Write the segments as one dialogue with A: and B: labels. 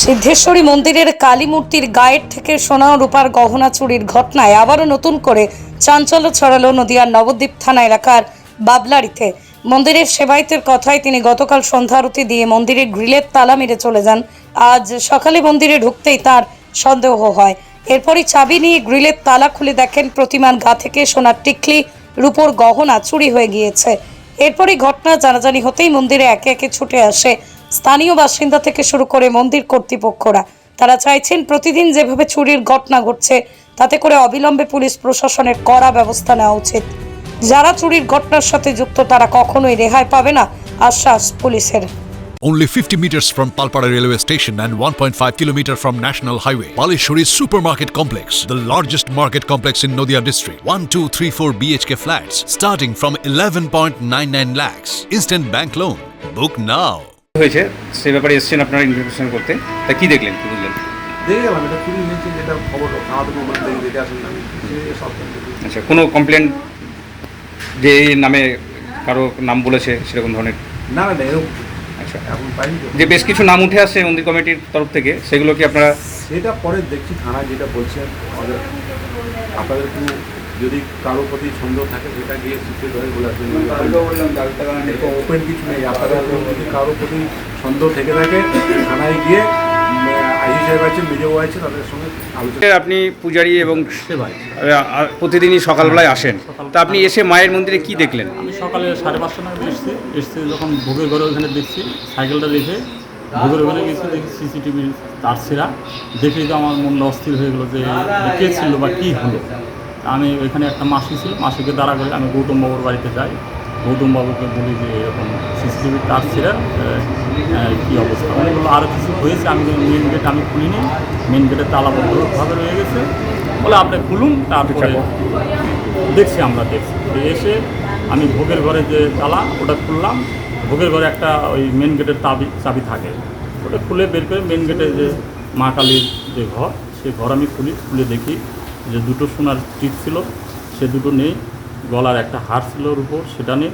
A: সিদ্ধেশ্বরী মন্দিরের কালী মূর্তির গায়ের থেকে সোনা রূপার গহনা চুরির ঘটনায় আবারও নতুন করে চাঞ্চল্য ছড়ালো নদিয়ার নবদ্বীপ থানা এলাকার বাবলারিতে। মন্দিরের সেবায়তের কথায় তিনি গতকাল সন্ধ্যা আরতি দিয়ে মন্দিরের গ্রিলের তালা মেরে চলে যান। আজ সকালে মন্দিরে ঢুকতেই তার সন্দেহ হয়। এরপরই চাবি নিয়ে গ্রিলের তালা খুলে দেখেন প্রতিমার গা থেকে সোনার টিকলি রূপোর গহনা চুরি হয়ে গিয়েছে। এরপরই ঘটনা জানাজানি হতেই মন্দিরে একে একে ছুটে আসে স্থানীয় বাসিন্দা থেকে শুরু করে মন্দির কর্তৃপক্ষরা তারা চাইছেন প্রতিদিন যেভাবে চুরির ঘটনা ঘটছে তাতে করে অবিলম্বে পুলিশ প্রশাসনের কড়া ব্যবস্থা নেওয়া উচিত যারা চুরির ঘটনার সাথে যুক্ত তারা কখনোই রেহাই পাবে না আশ্বাস পুলিশের
B: Only 50 meters from Palpara railway station and 1.5 kilometer from National Highway. Palishuri Supermarket Complex, the largest market complex in Noida district. 1, 2, 3, 4 BHK flats starting from 11.99 lakhs. Instant bank loan. Book now.
C: হয়েছে সে ব্যাপারে এসেছেন আপনারা investigation করতে। তা কি দেখলেন কি বুঝলেন?
D: দেখে গেলাম এটা যেটা খবর আমাদের মোবাইল থেকে দেখে আসেন আমি সব
C: আচ্ছা কোনো কমপ্লেন যে এই নামে কারও নাম বলেছে সেরকম ধরনের?
D: না না এরকম
C: আচ্ছা।
D: এখন পাইনি তো।
C: যে বেশ কিছু নাম উঠে আসছে মন্দির কমিটির তরফ থেকে সেগুলো কি আপনারা
D: সেটা পরে দেখছি থানা যেটা বলছেন আমাদের আপনাদের যদি কারও প্রতি সন্দেহ থাকে সেটা গিয়ে শিখে ধরে বলে আসবেন এরকম ওপেন কিছু নেই। আপনাদের যদি কারও প্রতি সন্দেহ থেকে থাকে থানায় গিয়ে সাহেব আছে তাদের সঙ্গে আলোচনা
C: আপনি পূজারী এবং
D: সেবাই
C: প্রতিদিনই সকালবেলায় আসেন। তা আপনি এসে মায়ের মন্দিরে কি দেখলেন?
E: আমি সকালে সাড়ে পাঁচটা নাগাদ এসেছি। এসেছি যখন ভোগের ঘরে ওখানে দেখছি সাইকেলটা দেখে ভোগের ওখানে গেছি দেখি সিসিটিভি তার ছেঁড়া। দেখেই তো আমার মনটা অস্থির হয়ে গেলো যে কে ছিল বা কী হলো। আমি ওইখানে একটা মাসি ছিল মাসিকে দাঁড়া করে আমি গৌতম বাবুর বাড়িতে যাই। গৌতম বাবুকে বলি যে এরকম সিসিটিভি তার ছেঁড়া কী অবস্থা? উনি বলল আরও কিছু হয়েছে আমি মেন গেট আমি খুলিনি। মেন গেটের তালাবদ্ধভাবে রয়ে গেছে। বলে আপনি খুলুন তারপরে দেখছি আমরা দেখছি। এসে আমি ভোগের ঘরে যে তালা ওটা খুললাম। ভোগের ঘরে একটা ওই মেন গেটের চাবি চাবি থাকে। ওটা খুলে বের করে মেন গেটে যে মা কালীর যে ঘর সেই ঘর আমি খুলি খুলে দেখি। যে দুটো সোনার টিপ ছিল সে দুটো নেই। গলার একটা হার ছিল রূপোর সেটা নেই।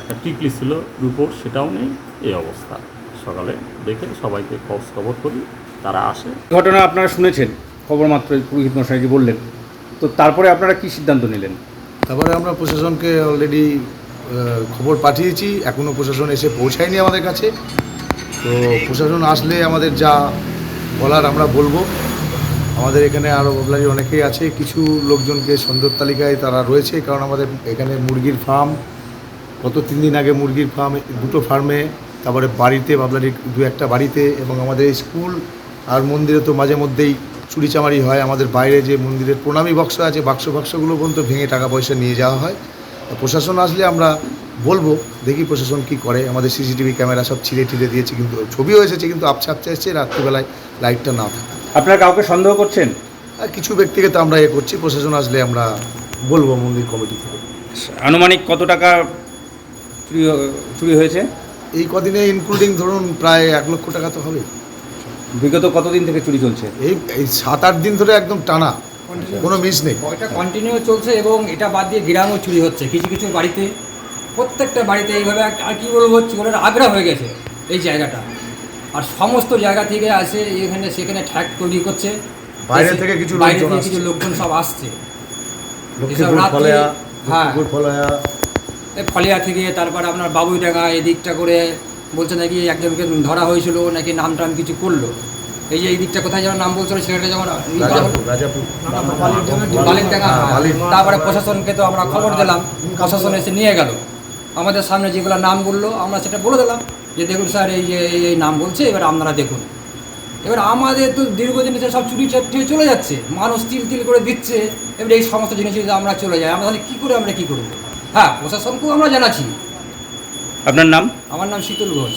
E: একটা টিকলি ছিল রূপোর সেটাও নেই। এই অবস্থা। সকালে দেখে সবাইকে খোঁজ খবর করি তারা আসে।
C: ঘটনা আপনারা শুনেছেন খবর মাত্র পুরোহিত মশাইজি বললেন। তো তারপরে আপনারা কি সিদ্ধান্ত নিলেন?
F: তারপরে আমরা প্রশাসনকে অলরেডি খবর পাঠিয়েছি। এখনও প্রশাসন এসে পৌঁছায়নি আমাদের কাছে। তো প্রশাসন আসলে আমাদের যা বলার আমরা বলব। আমাদের এখানে আরও ববলারি অনেকেই আছে। কিছু লোকজনকে সন্দেহ তালিকায় তারা রয়েছে, কারণ আমাদের এখানে মুরগির ফার্ম, গত তিন দিন আগে মুরগির ফার্ম, দুটো ফার্মে, তারপরে বাড়িতে বাবলারির দু একটা বাড়িতে, এবং আমাদের স্কুল আর মন্দিরে তো মাঝে মধ্যেই চুরিচামারি হয়। আমাদের বাইরে যে মন্দিরের প্রণামী বক্স আছে, বাক্স বাক্সগুলো পর্যন্ত ভেঙে টাকা পয়সা নিয়ে যাওয়া হয়। প্রশাসন আসলে আমরা বলব, দেখি প্রশাসন কি করে। আমাদের সিসিটিভি ক্যামেরা সব ছিঁড়ে টিড়ে দিয়েছে, কিন্তু ছবিও এসেছে, কিন্তু আপছা এসেছে, রাত্রিবেলায় লাইটটা না থাকা
C: আপনারা কাউকে সন্দেহ করছেন?
F: আর কিছু ব্যক্তিকে তো আমরা এ করছি প্রশাসন আসলে আমরা বলব মন্দির কমিটি থেকে।
C: আনুমানিক কত টাকা চুরি চুরি হয়েছে?
F: এই কদিনে ইনক্লুডিং ধরুন প্রায় এক লক্ষ টাকা তো হবে
C: বিগত কতদিন থেকে চুরি চলছে?
F: এই এই সাত আট দিন ধরে একদম টানা কোনো মিস নেই।
G: এটা কন্টিনিউ চলছে এবং এটা বাদ দিয়ে গ্রামও চুরি হচ্ছে কিছু কিছু বাড়িতে প্রত্যেকটা বাড়িতে এইভাবে আর কি বলব চোরের আগ্রা হয়ে গেছে এই জায়গাটা। আর সমস্ত জায়গা থেকে আসে এখানে সেখানে ঠ্যাক তৈরি করছে।
F: বাইরে থেকে কিছু
G: বাইরে থেকে কিছু লোকজন সব আসছে। হ্যাঁ।
F: ফলিয়া।
G: থেকে তারপর আপনার বাবুইডাঙ্গা এদিকটা করে বলছে নাকি একজনকে ধরা হয়েছিল নাকি নাম টাম কিছু করল। এই যে এই দিকটা কোথায় যেমন নাম বলছিল সেটা যেমন তারপরে প্রশাসনকে তো আমরা খবর দিলাম। প্রশাসন এসে নিয়ে গেল। আমাদের সামনে যেগুলো নাম বলল আমরা সেটা বলে দিলাম। যে দেখুন স্যার এই যে এই নাম বলছে এবার আপনারা দেখুন। এবার আমাদের তো দীর্ঘদিন এসে সব চুরি চাপটিয়ে চলে যাচ্ছে। মানুষ তিল তিল করে দিচ্ছে। এবার এই সমস্ত জিনিস যদি আমরা চলে যাই আমরা তাহলে কী করে আমরা কী করব? হ্যাঁ প্রশাসনকেও আমরা জানাচ্ছি।
C: আপনার নাম?
G: আমার নাম শীতল ঘোষ।